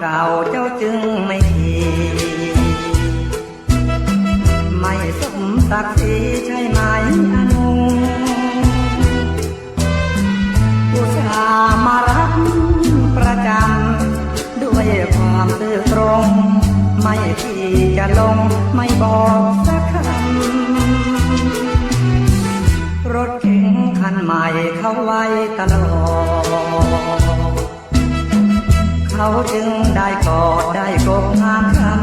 เก่าเจ้าจึงไม่ดีไม่สมศักดิ์ศรีใช่ไหมอนุอุตส่าห์มารักประจำด้วยความซื่อตรง ไม่ที่จะลงไม่บอกสักคำรถเก๋งคันใหม่เข้าไว้ตลอด เขาจึงได้กอดได้กบงามคำ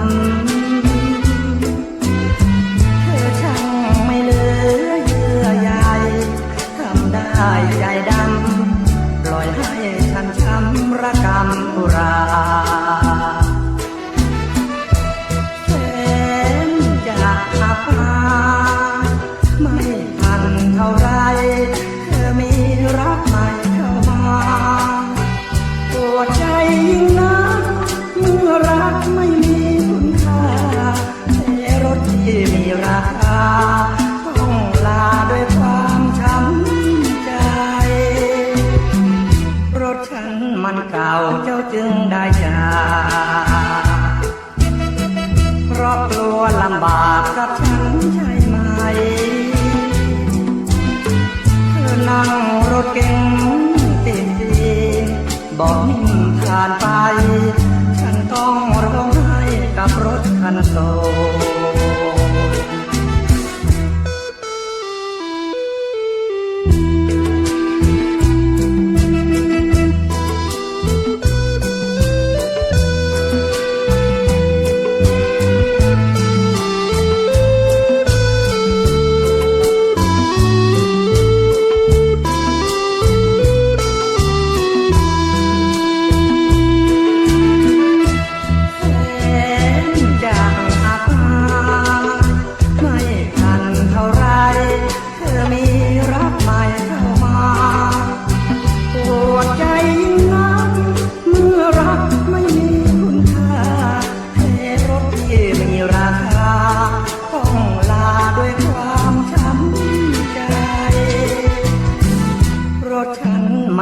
เธอช่างไม่เหลือเยื่อใยทำได้ใจดำปล่อยให้ฉันช้ำระกำอุราแสนจะอับอาไม่ทันเท่าไรเธอมีรักใหม่เข้ามาปวดใจยิ่ง ต้องลาด้วยความช้ำใจ รถฉันมันเก่าเจ้าจึงได้จากเพราะกลัวลำบากกับฉันใช่ไหมเธอนั่งรถเก๋งติดดีบอกนิ่มผ่านไป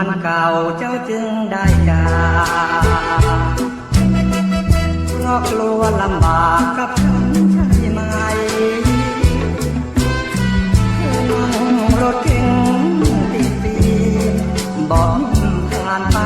ันเก่าเจ้าจึงได้จากเพราะกลัวลำบากกับฉันใช่ไหมนั่งรถเก่งตีตีบอกผ่านไป